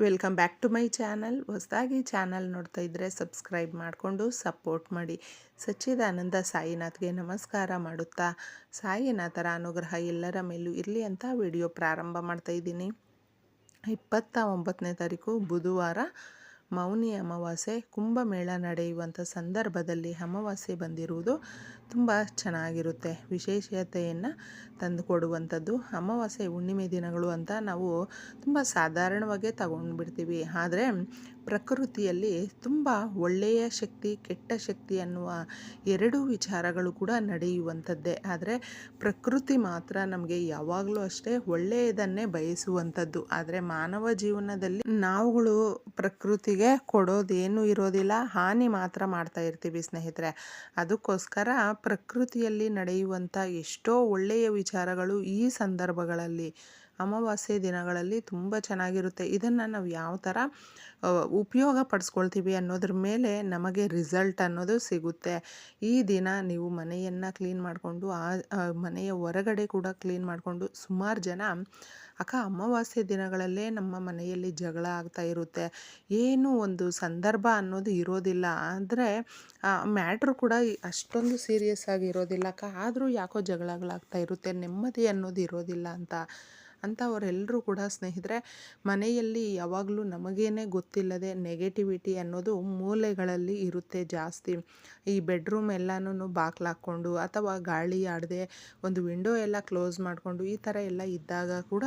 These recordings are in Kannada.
Welcome back to my channel ಹೊಸದಾಗಿ ಚಾನಲ್ ನೋಡ್ತಾ ಇದ್ದರೆ ಸಬ್ಸ್ಕ್ರೈಬ್ ಮಾಡಿಕೊಂಡು ಸಪೋರ್ಟ್ ಮಾಡಿ. ಸಚ್ಚಿದಾನಂದ ಸಾಯಿನಾಥ್ಗೆ ನಮಸ್ಕಾರ ಮಾಡುತ್ತಾ, ಸಾಯಿನಾಥರ ಅನುಗ್ರಹ ಎಲ್ಲರ ಮೇಲೂ ಇರಲಿ ಅಂತ ವಿಡಿಯೋ ಪ್ರಾರಂಭ ಮಾಡ್ತಾ ಇದ್ದೀನಿ. ಇಪ್ಪತ್ತ ಒಂಬತ್ತನೇ ತಾರೀಕು ಬುಧವಾರ ಮೌನಿ ಅಮಾವಾಸ್ಯೆ, ಕುಂಭಮೇಳ ನಡೆಯುವಂಥ ಸಂದರ್ಭದಲ್ಲಿ ಅಮಾವಾಸ್ಯೆ ಬಂದಿರುವುದು ತುಂಬ ಚೆನ್ನಾಗಿರುತ್ತೆ ವಿಶೇಷತೆಯನ್ನು ತಂದುಕೊಡುವಂಥದ್ದು ಅಮಾವಾಸ್ಯೆ, ಹುಣ್ಣಿಮೆ ದಿನಗಳು ಅಂತ ನಾವು ತುಂಬ ಸಾಧಾರಣವಾಗೇ ತಗೊಂಡ್ಬಿಡ್ತೀವಿ. ಆದರೆ ಪ್ರಕೃತಿಯಲ್ಲಿ ತುಂಬ ಒಳ್ಳೆಯ ಶಕ್ತಿ, ಕೆಟ್ಟ ಶಕ್ತಿ ಅನ್ನುವ ಎರಡೂ ವಿಚಾರಗಳು ಕೂಡ ನಡೆಯುವಂಥದ್ದೇ. ಆದರೆ ಪ್ರಕೃತಿ ಮಾತ್ರ ನಮಗೆ ಯಾವಾಗಲೂ ಅಷ್ಟೇ ಒಳ್ಳೆಯದನ್ನೇ ಬಯಸುವಂಥದ್ದು. ಆದರೆ ಮಾನವ ಜೀವನದಲ್ಲಿ ನಾವುಗಳು ಪ್ರಕೃತಿಗೆ ಕೊಡೋದೇನು ಇರೋದಿಲ್ಲ, ಹಾನಿ ಮಾತ್ರ ಮಾಡ್ತಾ ಇರ್ತೀವಿ ಸ್ನೇಹಿತರೆ. ಅದಕ್ಕೋಸ್ಕರ ಪ್ರಕೃತಿಯಲ್ಲಿ ನಡೆಯುವಂಥ ಎಷ್ಟೋ ಒಳ್ಳೆಯ ವಿಚಾರಗಳು ಈ ಸಂದರ್ಭಗಳಲ್ಲಿ ಅಮಾವಾಸ್ಯೆ ದಿನಗಳಲ್ಲಿ ತುಂಬ ಚೆನ್ನಾಗಿರುತ್ತೆ. ಇದನ್ನು ನಾವು ಯಾವ ಥರ ಉಪಯೋಗ ಪಡಿಸ್ಕೊಳ್ತೀವಿ ಅನ್ನೋದ್ರ ಮೇಲೆ ನಮಗೆ ರಿಸಲ್ಟ್ ಅನ್ನೋದು ಸಿಗುತ್ತೆ. ಈ ದಿನ ನೀವು ಮನೆಯನ್ನು ಕ್ಲೀನ್ ಮಾಡಿಕೊಂಡು, ಆ ಮನೆಯ ಹೊರಗಡೆ ಕೂಡ ಕ್ಲೀನ್ ಮಾಡಿಕೊಂಡು ಸುಮಾರು ಜನ, ಅಕ್ಕ ಅಮಾವಾಸ್ಯೆ ದಿನಗಳಲ್ಲೇ ನಮ್ಮ ಮನೆಯಲ್ಲಿ ಜಗಳ ಆಗ್ತಾ ಇರುತ್ತೆ. ಏನು ಒಂದು ಸಂದರ್ಭ ಅನ್ನೋದು ಇರೋದಿಲ್ಲ. ಆದರೆ ಮ್ಯಾಟ್ರ್ ಕೂಡ ಅಷ್ಟೊಂದು ಸೀರಿಯಸ್ ಆಗಿ ಇರೋದಿಲ್ಲ. ಅಕ್ಕ, ಆದರೂ ಯಾಕೋ ಜಗಳಗಳಾಗ್ತಾ ಇರುತ್ತೆ, ನೆಮ್ಮದಿ ಅನ್ನೋದು ಇರೋದಿಲ್ಲ ಅಂತ. ಅಂಥವರೆಲ್ಲರೂ ಕೂಡ ಸ್ನೇಹಿತರೆ, ಮನೆಯಲ್ಲಿ ಯಾವಾಗಲೂ ನಮಗೇನೆ ಗೊತ್ತಿಲ್ಲದೆ ನೆಗೆಟಿವಿಟಿ ಅನ್ನೋದು ಮೂಲೆಗಳಲ್ಲಿ ಇರುತ್ತೆ ಜಾಸ್ತಿ. ಈ ಬೆಡ್ರೂಮ್ ಎಲ್ಲನೂ ಬಾಕ್ಲಾಕ್ಕೊಂಡು ಅಥವಾ ಗಾಳಿ ಆಡದೆ ಒಂದು ವಿಂಡೋ ಎಲ್ಲ ಕ್ಲೋಸ್ ಮಾಡಿಕೊಂಡು ಈ ಥರ ಎಲ್ಲ ಇದ್ದಾಗ ಕೂಡ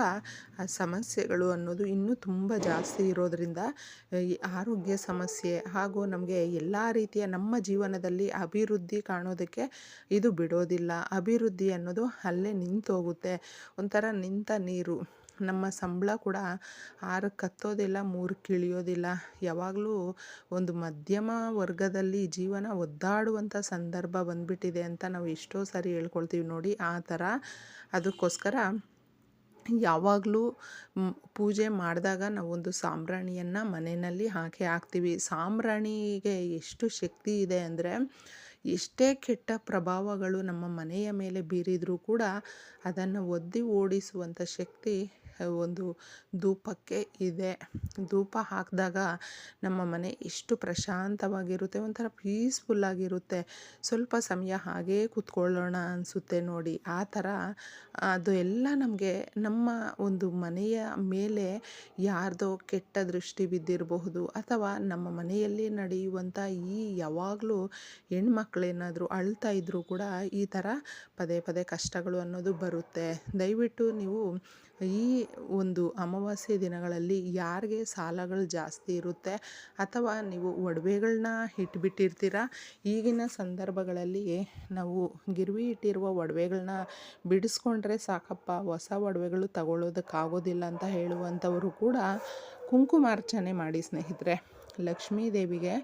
ಸಮಸ್ಯೆಗಳು ಅನ್ನೋದು ಇನ್ನೂ ತುಂಬ ಜಾಸ್ತಿ ಇರೋದರಿಂದ ಆರೋಗ್ಯ ಸಮಸ್ಯೆ ಹಾಗೂ ನಮಗೆ ಎಲ್ಲ ರೀತಿಯ ನಮ್ಮ ಜೀವನದಲ್ಲಿ ಅಭಿವೃದ್ಧಿ ಕಾಣೋದಕ್ಕೆ ಇದು ಬಿಡೋದಿಲ್ಲ. ಅಭಿವೃದ್ಧಿ ಅನ್ನೋದು ಅಲ್ಲೇ ನಿಂತೋಗುತ್ತೆ. ಒಂಥರ ನಿಂತ ನೀರು ನಮ್ಮ ಸಂಬಳ ಕೂಡ ಆರಕ್ಕೆ ಹತ್ತೋದಿಲ್ಲ ಮೂರಕ್ಕೆ ಇಳಿಯೋದಿಲ್ಲ ಯಾವಾಗಲೂ ಒಂದು ಮಧ್ಯಮ ವರ್ಗದಲ್ಲಿ ಜೀವನ ಒದ್ದಾಡುವಂಥ ಸಂದರ್ಭ ಬಂದ್ಬಿಟ್ಟಿದೆ ಅಂತ ನಾವು ಎಷ್ಟೋ ಸಾರಿ ಹೇಳ್ಕೊಳ್ತೀವಿ ನೋಡಿ. ಆ ಥರ ಅದಕ್ಕೋಸ್ಕರ ಯಾವಾಗಲೂ ಪೂಜೆ ಮಾಡಿದಾಗ ನಾವೊಂದು ಸಾಂಬ್ರಾಣಿಯನ್ನು ಮನೆಯಲ್ಲಿ ಹಾಕಿ ಹಾಕ್ತೀವಿ. ಸಾಂಬ್ರಾಣಿಗೆ ಎಷ್ಟು ಶಕ್ತಿ ಇದೆ ಅಂದರೆ ಎಷ್ಟೇ ಕೆಟ್ಟ ಪ್ರಭಾವಗಳು ನಮ್ಮ ಮನೆಯ ಮೇಲೆ ಬೀರಿದರೂ ಕೂಡ ಅದನ್ನು ಒದ್ದಿ ಓಡಿಸುವಂಥ ಶಕ್ತಿ ಒಂದು ಧೂಪಕ್ಕೆ ಇದೆ. ಧೂಪ ಹಾಕಿದಾಗ ನಮ್ಮ ಮನೆ ಎಷ್ಟು ಪ್ರಶಾಂತವಾಗಿರುತ್ತೆ, ಒಂಥರ ಪೀಸ್ಫುಲ್ಲಾಗಿರುತ್ತೆ ಸ್ವಲ್ಪ ಸಮಯ ಹಾಗೇ ಕೂತ್ಕೊಳ್ಳೋಣ ಅನಿಸುತ್ತೆ ನೋಡಿ. ಆ ಥರ ಅದು ಎಲ್ಲ ನಮಗೆ ನಮ್ಮ ಒಂದು ಮನೆಯ ಮೇಲೆ ಯಾರ್ದೋ ಕೆಟ್ಟ ದೃಷ್ಟಿ ಬಿದ್ದಿರಬಹುದು ಅಥವಾ ನಮ್ಮ ಮನೆಯಲ್ಲಿ ನಡೆಯುವಂಥ ಈ ಯಾವಾಗಲೂ ಹೆಣ್ಮಕ್ಳೇನಾದರೂ ಅಳ್ತಾ ಇದ್ದರೂ ಕೂಡ ಈ ಥರ ಪದೇ ಪದೇ ಕಷ್ಟಗಳು ಅನ್ನೋದು ಬರುತ್ತೆ. ದಯವಿಟ್ಟು ನೀವು ಈ ಒಂದು ಅಮಾವಾಸ್ಯೆ ದಿನಗಳಲ್ಲಿ ಯಾರಿಗೆ ಸಾಲಗಳು ಜಾಸ್ತಿ ಇರುತ್ತೆ ಅಥವಾ ನೀವು ಒಡವೆಗಳನ್ನ ಇಟ್ಬಿಟ್ಟಿರ್ತೀರ? ಈಗಿನ ಸಂದರ್ಭಗಳಲ್ಲಿ ನಾವು ಗಿರ್ವಿ ಇಟ್ಟಿರುವ ಒಡವೆಗಳನ್ನ ಬಿಡಿಸ್ಕೊಂಡ್ರೆ ಸಾಕಪ್ಪ, ಹೊಸ ಒಡವೆಗಳು ತಗೊಳ್ಳೋದಕ್ಕಾಗೋದಿಲ್ಲ ಅಂತ ಹೇಳುವಂಥವರು ಕೂಡ ಕುಂಕುಮಾರ್ಚನೆ ಮಾಡಿ ಸ್ನೇಹಿತರೆ. ಲಕ್ಷ್ಮೀ ದೇವಿಗೆ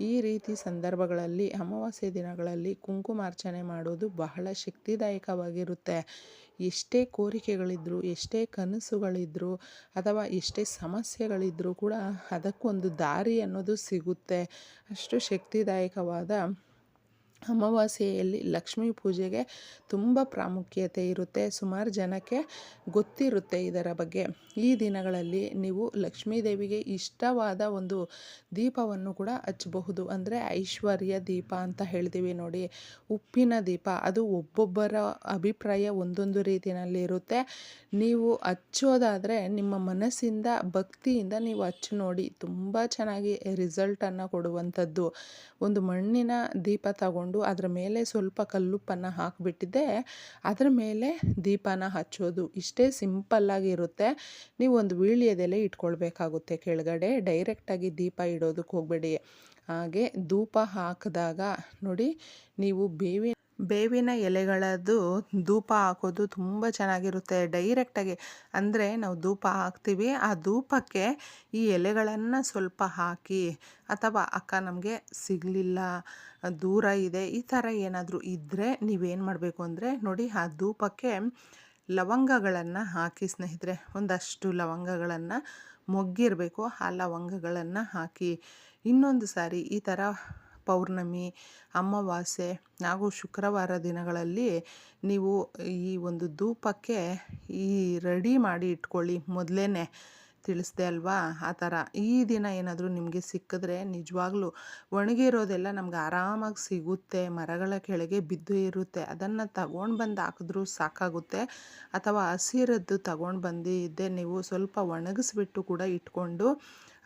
ಈ ರೀತಿ ಸಂದರ್ಭಗಳಲ್ಲಿ ಅಮಾವಾಸ್ಯೆ ದಿನಗಳಲ್ಲಿ ಕುಂಕುಮಾರ್ಚನೆ ಮಾಡೋದು ಬಹಳ ಶಕ್ತಿದಾಯಕವಾಗಿರುತ್ತೆ. ಎಷ್ಟೇ ಕೋರಿಕೆಗಳಿದ್ದರೂ ಎಷ್ಟೇ ಕನಸುಗಳಿದ್ದರೂ ಅಥವಾ ಎಷ್ಟೇ ಸಮಸ್ಯೆಗಳಿದ್ದರೂ ಕೂಡ ಅದಕ್ಕೊಂದು ದಾರಿ ಅನ್ನೋದು ಸಿಗುತ್ತೆ. ಅಷ್ಟು ಶಕ್ತಿದಾಯಕವಾದ ಅಮಾವಾಸ್ಯೆಯಲ್ಲಿ ಲಕ್ಷ್ಮೀ ಪೂಜೆಗೆ ತುಂಬ ಪ್ರಾಮುಖ್ಯತೆ ಇರುತ್ತೆ. ಸುಮಾರು ಜನಕ್ಕೆ ಗೊತ್ತಿರುತ್ತೆ ಇದರ ಬಗ್ಗೆ. ಈ ದಿನಗಳಲ್ಲಿ ನೀವು ಲಕ್ಷ್ಮೀ ದೇವಿಗೆ ಇಷ್ಟವಾದ ಒಂದು ದೀಪವನ್ನು ಕೂಡ ಹಚ್ಚಬಹುದು. ಅಂದರೆ ಐಶ್ವರ್ಯ ದೀಪ ಅಂತ ಹೇಳ್ತೀವಿ ನೋಡಿ. ಉಪ್ಪಿನ ದೀಪ, ಅದು ಒಬ್ಬೊಬ್ಬರ ಅಭಿಪ್ರಾಯ ಒಂದೊಂದು ರೀತಿಯಲ್ಲಿ ಇರುತ್ತೆ. ನೀವು ಹಚ್ಚೋದಾದರೆ ನಿಮ್ಮ ಮನಸ್ಸಿಂದ, ಭಕ್ತಿಯಿಂದ ನೀವು ಹಚ್ಚಿ ನೋಡಿ, ತುಂಬ ಚೆನ್ನಾಗಿ ರಿಸಲ್ಟನ್ನು ಕೊಡುವಂಥದ್ದು. ಒಂದು ಮಣ್ಣಿನ ದೀಪ ತಗೊಂಡು ಅದರ ಮೇಲೆ ಸ್ವಲ್ಪ ಕಲ್ಲುಪ್ಪನ್ನು ಹಾಕಿಬಿಟ್ಟಿದ್ದೆ. ಅದರ ಮೇಲೆ ದೀಪನ ಹಚ್ಚೋದು ಇಷ್ಟೇ ಸಿಂಪಲ್ಲಾಗಿರುತ್ತೆ ನೀವು ಒಂದು ವೀಳ್ಯದೆಲೆ ಇಟ್ಕೊಳ್ಬೇಕಾಗುತ್ತೆ ಕೆಳಗಡೆ. ಡೈರೆಕ್ಟಾಗಿ ದೀಪ ಇಡೋದಕ್ಕೆ ಹೋಗಬೇಡಿ. ಹಾಗೆ ಧೂಪ ಹಾಕಿದಾಗ ನೋಡಿ, ನೀವು ಬೇವಿನ ಬೇವಿನ ಎಲೆಗಳದ್ದು ಧೂಪ ಹಾಕೋದು ತುಂಬ ಚೆನ್ನಾಗಿರುತ್ತೆ. ಡೈರೆಕ್ಟಾಗಿ ಅಂದರೆ ನಾವು ಧೂಪ ಹಾಕ್ತೀವಿ. ಆ ಧೂಪಕ್ಕೆ ಈ ಎಲೆಗಳನ್ನು ಸ್ವಲ್ಪ ಹಾಕಿ ಅಥವಾ ಅಕ್ಕ ನಮಗೆ ಸಿಗಲಿಲ್ಲ, ದೂರ ಇದೆ, ಈ ಥರ ಏನಾದರೂ ಇದ್ದರೆ ನೀವೇನು ಮಾಡಬೇಕು ಅಂದರೆ ನೋಡಿ ಆ ಧೂಪಕ್ಕೆ ಲವಂಗಗಳನ್ನು ಹಾಕಿ ಸ್ನೇಹಿತರೆ, ಒಂದಷ್ಟು ಲವಂಗಗಳನ್ನು ಮೊಗ್ಗಿರಬೇಕು. ಆ ಲವಂಗಗಳನ್ನು ಹಾಕಿ ಇನ್ನೊಂದು ಸಾರಿ ಈ ಥರ ಪೌರ್ಣಮಿ, ಅಮಾವಾಸ್ಯೆ, ಹಾಗೂ ಶುಕ್ರವಾರ ದಿನಗಳಲ್ಲಿ ನೀವು ಈ ಒಂದು ಧೂಪಕ್ಕೆ ಈ ರೆಡಿ ಮಾಡಿ ಇಟ್ಕೊಳ್ಳಿ. ಮೊದಲೇ ತಿಳಿಸ್ದೆ ಅಲ್ವಾ? ಆ ಥರ. ಈ ದಿನ ಏನಾದರೂ ನಿಮಗೆ ಸಿಕ್ಕಿದ್ರೆ ನಿಜವಾಗ್ಲೂ ಒಣಗಿರೋದೆಲ್ಲ ನಮ್ಗೆ ಆರಾಮಾಗಿ ಸಿಗುತ್ತೆ. ಮರಗಳ ಕೆಳಗೆ ಬಿದ್ದು ಇರುತ್ತೆ. ಅದನ್ನು ತಗೊಂಡು ಬಂದು ಹಾಕಿದ್ರೂ ಸಾಕಾಗುತ್ತೆ. ಅಥವಾ ಹಸಿರದ್ದು ತಗೊಂಡು ಬಂದಿದ್ದೆ, ನೀವು ಸ್ವಲ್ಪ ಒಣಗಿಸ್ಬಿಟ್ಟು ಕೂಡ ಇಟ್ಕೊಂಡು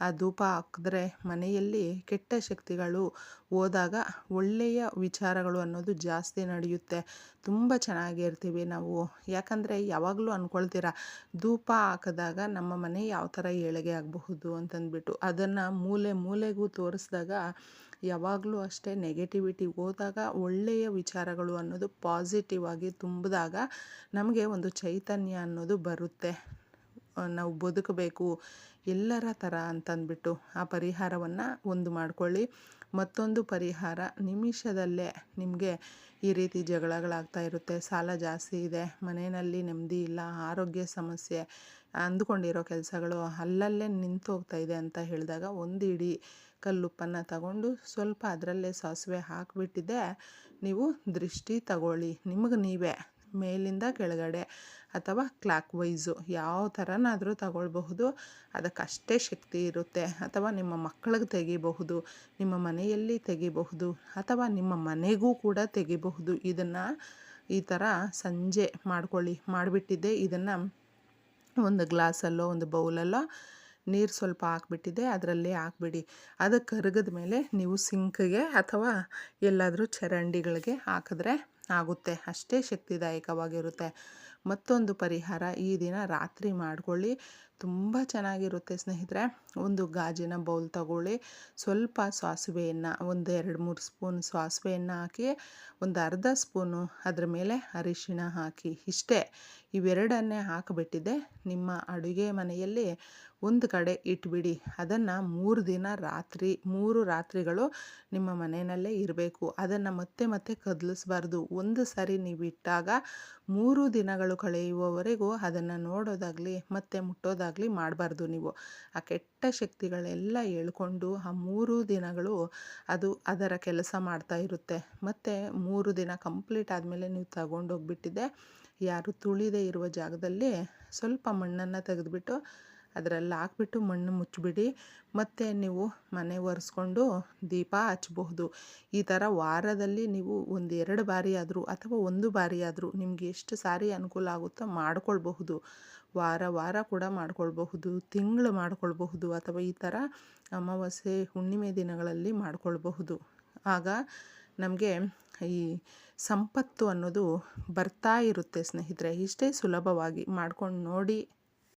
ಆ ಧೂಪ ಹಾಕಿದ್ರೆ ಮನೆಯಲ್ಲಿ ಕೆಟ್ಟ ಶಕ್ತಿಗಳು ಹೋದಾಗ ಒಳ್ಳೆಯ ವಿಚಾರಗಳು ಅನ್ನೋದು ಜಾಸ್ತಿ ನಡೆಯುತ್ತೆ. ತುಂಬ ಚೆನ್ನಾಗಿರ್ತೀವಿ ನಾವು. ಯಾಕಂದರೆ ಯಾವಾಗಲೂ ಅಂದ್ಕೊಳ್ತೀರ ಧೂಪ ಹಾಕಿದಾಗ ನಮ್ಮ ಮನೆ ಯಾವ ಥರ ಏಳಿಗೆ ಆಗಬಹುದು ಅಂತಂದ್ಬಿಟ್ಟು. ಅದನ್ನು ಮೂಲೆ ಮೂಲೆಗೂ ತೋರಿಸಿದಾಗ ಯಾವಾಗಲೂ ಅಷ್ಟೇ ನೆಗೆಟಿವಿಟಿ ಹೋದಾಗ ಒಳ್ಳೆಯ ವಿಚಾರಗಳು ಅನ್ನೋದು ಪಾಸಿಟಿವ್ ಆಗಿ ತುಂಬಿದಾಗ ನಮಗೆ ಒಂದು ಚೈತನ್ಯ ಅನ್ನೋದು ಬರುತ್ತೆ. ನಾವು ಬದುಕಬೇಕು, ಎಲ್ಲರ ಥರ ಅಂತಂದ್ಬಿಟ್ಟು ಆ ಪರಿಹಾರವನ್ನು ಒಂದು ಮಾಡ್ಕೊಳ್ಳಿ. ಮತ್ತೊಂದು ಪರಿಹಾರ, ನಿಮಿಷದಲ್ಲೇ ನಿಮಗೆ ಈ ರೀತಿ ಜಗಳಗಳಾಗ್ತಾ ಇರುತ್ತೆ. ಸಾಲ ಜಾಸ್ತಿ ಇದೆ, ಮನೆಯಲ್ಲಿ ನೆಮ್ಮದಿ ಇಲ್ಲ, ಆರೋಗ್ಯ ಸಮಸ್ಯೆ ಅಂದ್ಕೊಂಡಿರೋ ಕೆಲಸಗಳು ಅಲ್ಲಲ್ಲೇ ನಿಂತು ಹೋಗ್ತಾ ಇದೆ ಅಂತ ಹೇಳಿದಾಗ ಒಂದು ಇಡೀ ಕಲ್ಲುಪ್ಪನ್ನು ತಗೊಂಡು ಸ್ವಲ್ಪ ಅದರಲ್ಲೇ ಸಾಸಿವೆ ಹಾಕಿಬಿಟ್ಟಿದ್ದೆ. ನೀವು ದೃಷ್ಟಿ ತಗೊಳ್ಳಿ, ನಿಮಗೆ ನೀವೇ ಮೇಲಿಂದ ಕೆಳಗಡೆ. ಅಥವಾ ಕ್ಲಾಕ್ ವೈಸು ಯಾವ ಥರನಾದರೂ ತಗೊಳ್ಬಹುದು. ಅದಕ್ಕಷ್ಟೇ ಶಕ್ತಿ ಇರುತ್ತೆ. ಅಥವಾ ನಿಮ್ಮ ಮಕ್ಕಳಿಗೆ ತೆಗಿಬಹುದು, ನಿಮ್ಮ ಮನೆಯಲ್ಲಿ ತೆಗಿಬಹುದು, ಅಥವಾ ನಿಮ್ಮ ಮನೆಗೂ ಕೂಡ ತೆಗಿಬಹುದು. ಇದನ್ನು ಈ ಥರ ಸಂಜೆ ಮಾಡ್ಕೊಳ್ಳಿ, ಮಾಡಿಬಿಟ್ಟಿದ್ದೆ. ಇದನ್ನು ಒಂದು ಗ್ಲಾಸಲ್ಲೋ, ಒಂದು ಬೌಲಲ್ಲೋ ನೀರು ಸ್ವಲ್ಪ ಹಾಕ್ಬಿಟ್ಟಿದ್ದೆ. ಅದರಲ್ಲಿ ಹಾಕ್ಬಿಡಿ. ಅದು ಕರಗಿದ ಮೇಲೆ ನೀವು ಸಿಂಕ್ಗೆ ಅಥವಾ ಎಲ್ಲಾದರೂ ಚರಂಡಿಗಳಿಗೆ ಹಾಕಿದ್ರೆ ಆಗುತ್ತೆ. ಅಷ್ಟೇ ಶಕ್ತಿದಾಯಕವಾಗಿರುತ್ತೆ. ಮತ್ತೊಂದು ಪರಿಹಾರ ಈ ದಿನ ರಾತ್ರಿ ಮಾಡ್ಕೊಳ್ಳಿ. ತುಂಬ ಚೆನ್ನಾಗಿರುತ್ತೆ ಸ್ನೇಹಿತರೆ. ಒಂದು ಗಾಜಿನ ಬೌಲ್ ತಗೊಳ್ಳಿ. ಸ್ವಲ್ಪ ಸಾಸಿವೆಯನ್ನು, ಒಂದು ಎರಡು ಮೂರು ಸ್ಪೂನ್ ಸಾಸಿವೆಯನ್ನು ಹಾಕಿ, ಒಂದು ಅರ್ಧ ಸ್ಪೂನು ಅದ್ರ ಮೇಲೆ ಅರಿಶಿಣ ಹಾಕಿ. ಇಷ್ಟೇ, ಇವೆರಡನ್ನೇ ಹಾಕಿಬಿಟ್ಟಿದ್ದೆ ನಿಮ್ಮ ಅಡುಗೆ ಮನೆಯಲ್ಲಿ ಒಂದು ಕಡೆ ಇಟ್ಬಿಡಿ. ಅದನ್ನು ಮೂರು ದಿನ ರಾತ್ರಿ, ಮೂರು ರಾತ್ರಿಗಳು ನಿಮ್ಮ ಮನೆಯಲ್ಲೇ ಇರಬೇಕು. ಅದನ್ನು ಮತ್ತೆ ಮತ್ತೆ ಕದಲಿಸ್ಬಾರ್ದು. ಒಂದು ಸಾರಿ ನೀವು ಇಟ್ಟಾಗ ಮೂರು ದಿನಗಳು ಕಳೆಯುವವರೆಗೂ ಅದನ್ನು ನೋಡೋದಾಗಲಿ, ಮತ್ತೆ ಮುಟ್ಟೋದಾಗಲಿ ಮಾಡಬಾರ್ದು ನೀವು. ಆ ಕೆಟ್ಟ ಶಕ್ತಿಗಳೆಲ್ಲ ಹೇಳ್ಕೊಂಡು ಆ ಮೂರು ದಿನಗಳು ಅದು ಅದರ ಕೆಲಸ ಮಾಡ್ತಾ ಇರುತ್ತೆ. ಮತ್ತು ಮೂರು ದಿನ ಕಂಪ್ಲೀಟ್ ಆದಮೇಲೆ ನೀವು ತಗೊಂಡೋಗ್ಬಿಟ್ಟಿದ್ದೆ ಯಾರು ತುಳಿದೇ ಇರುವ ಜಾಗದಲ್ಲಿ ಸ್ವಲ್ಪ ಮಣ್ಣನ್ನು ತೆಗೆದುಬಿಟ್ಟು ಅದರಲ್ಲಿ ಹಾಕ್ಬಿಟ್ಟು ಮಣ್ಣು ಮುಚ್ಚಿಬಿಡಿ. ಮತ್ತು ನೀವು ಮನೆ ಒರೆಸ್ಕೊಂಡು ದೀಪ ಹಚ್ಚಬಹುದು ಈ ಥರ ವಾರದಲ್ಲಿ ನೀವು ಒಂದು ಎರಡು ಬಾರಿ ಆದರೂ ಅಥವಾ ಒಂದು ಬಾರಿ ಆದರೂ ನಿಮಗೆ ಎಷ್ಟು ಸಾರಿ ಅನುಕೂಲ ಆಗುತ್ತೋ ಮಾಡ್ಕೊಳ್ಬಹುದು. ವಾರ ವಾರ ಕೂಡ ಮಾಡ್ಕೊಳ್ಬಹುದು, ತಿಂಗಳು ಮಾಡ್ಕೊಳ್ಬಹುದು ಅಥವಾ ಈ ಥರ ಅಮಾವಾಸ್ಯೆ, ಹುಣ್ಣಿಮೆ ದಿನಗಳಲ್ಲಿ ಮಾಡ್ಕೊಳ್ಬಹುದು. ಆಗ ನಮಗೆ ಈ ಸಂಪತ್ತು ಅನ್ನೋದು ಬರ್ತಾ ಇರುತ್ತೆ ಸ್ನೇಹಿತರೆ. ಇಷ್ಟೇ ಸುಲಭವಾಗಿ ಮಾಡ್ಕೊಂಡು ನೋಡಿ